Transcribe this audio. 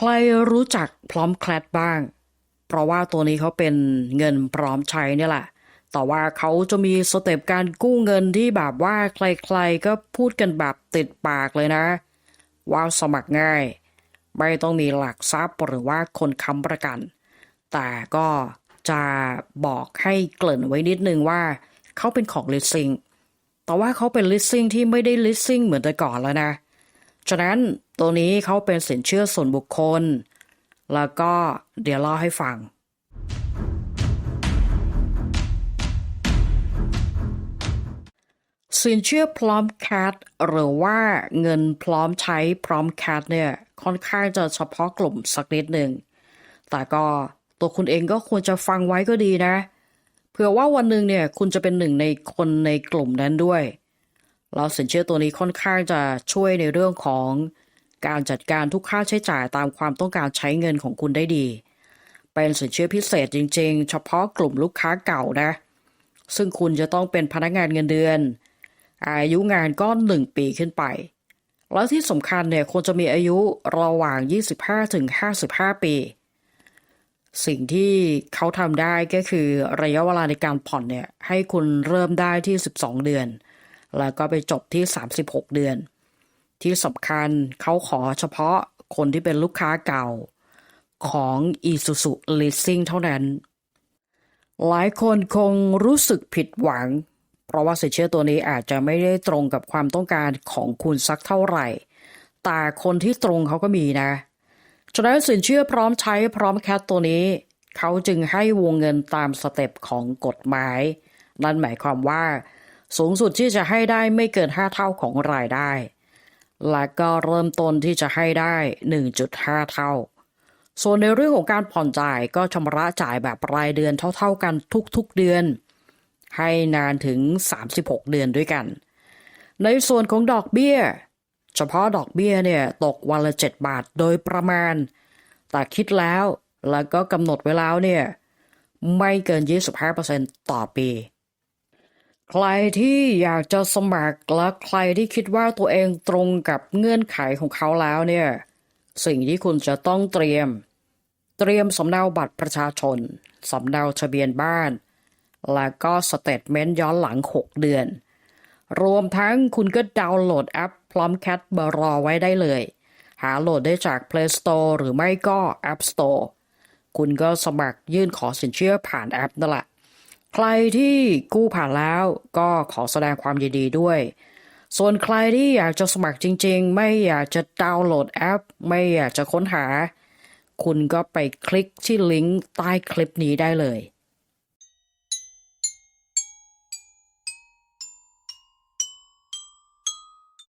ใครรู้จักพร้อมแคลดบ้าง เพราะว่าตัวนี้เขาเป็นเงินพร้อมใช้เนี่ยแหละ แต่ว่าเขาจะมีสเต็ปการกู้เงินที่แบบว่าใครๆก็พูดกันแบบติดปากเลยนะ ว่าสมัครง่าย ไม่ต้องมีหลักทรัพย์หรือว่าคนค้ำประกัน แต่ก็จะบอกให้เกริ่นไว้นิดนึงว่าเขาเป็นของ leasing แต่ว่าเขาเป็น leasing ที่ไม่ได้ leasing เหมือนแต่ก่อนแล้วนะ ฉะนั้นตัวนี้เขาเป็นสินเชื่อส่วนบุคคล แล้วก็เดี๋ยวเล่าให้ฟัง สินเชื่อพร้อมแคทหรือว่าเงินพร้อมใช้พร้อมแคทเนี่ยค่อนข้างจะเฉพาะกลุ่มสักนิดหนึ่ง แต่ก็ตัวคุณเองก็ควรจะฟังไว้ก็ดีนะ เผื่อว่าวันหนึ่งเนี่ยคุณจะเป็นหนึ่งในคนในกลุ่มนั้นด้วย แล้วสินเชื่อตัวนี้ค่อนข้างจะช่วยในเรื่องของการจัดการทุกค่าใช้จ่ายตามความต้องการใช้เงินของคุณได้ดี เป็นสินเชื่อพิเศษจริง ๆ เฉพาะกลุ่มลูกค้าเก่านะ ซึ่งคุณจะต้องเป็นพนักงานเงินเดือน อายุงานก็หนึ่งปีขึ้นไป แล้วที่สำคัญเนี่ยควรจะมีอายุระหว่าง 25ถึง55 ปี สิ่งที่เขาทำได้ก็คือระยะเวลาในการผ่อนเนี่ยให้คุณเริ่มได้ที่ 12 เดือน แล้วก็ไปจบที่ 36 เดือน ที่สำคัญเขาขอเฉพาะคนที่เป็นลูกค้าเก่าของ Isuzu Leasing เท่านั้น หลายคนคงรู้สึกผิดหวัง เพราะว่าสินเชื่อตัวนี้อาจจะไม่ได้ตรงกับความต้องการของคุณสักเท่าไหร่ แต่คนที่ตรงเขาก็มีนะฉะนั้นสินเชื่อพร้อมใช้พร้อมแคทตัวนี้ เขาจึงให้วงเงินตามสเต็ปของกฎหมาย นั่นหมายความว่า สูงสุดที่จะให้ได้ไม่เกิน 5 เท่าของรายได้ และก็เริ่มต้นที่จะให้ได้ 1.5 เท่า ส่วนในเรื่องของการผ่อนจ่ายก็ชำระจ่ายแบบรายเดือนเท่า ๆกันทุกๆเดือน ให้นานถึง 36 เดือนด้วยกัน ในส่วนของดอกเบี้ย เฉพาะดอกเบี้ยเนี่ยตกวันละ 7 บาทโดยประมาณ แต่คิดแล้วแล้วก็กำหนดไว้แล้วเนี่ยไม่เกิน 25%ต่อปี ใครที่อยากจะสมัครและใครที่คิดว่าตัวเองตรงกับเงื่อนไขของเขาแล้วเนี่ย สิ่งที่คุณจะต้องเตรียม เตรียมสำเนาบัตรประชาชนสำเนาทะเบียนบ้าน และก็สเตทเมนต์ย้อนหลัง 6 เดือน รวมทั้งคุณก็ดาวน์โหลดแอปพร้อมแคทมารอไว้ได้เลย หาโหลดได้จาก Play Store หรือไม่ก็ App Store คุณก็สมัครยื่นขอสินเชื่อผ่านแอปนั่นแหละ ใครที่กู้ผ่านแล้วก็ขอแสดงความยินดีด้วย ส่วนใครที่อยากจะสมัครจริง ๆ ไม่อยากจะดาวน์โหลดแอป ไม่อยากจะค้นหา คุณก็ไปคลิกที่ลิงก์ใต้คลิปนี้ได้เลย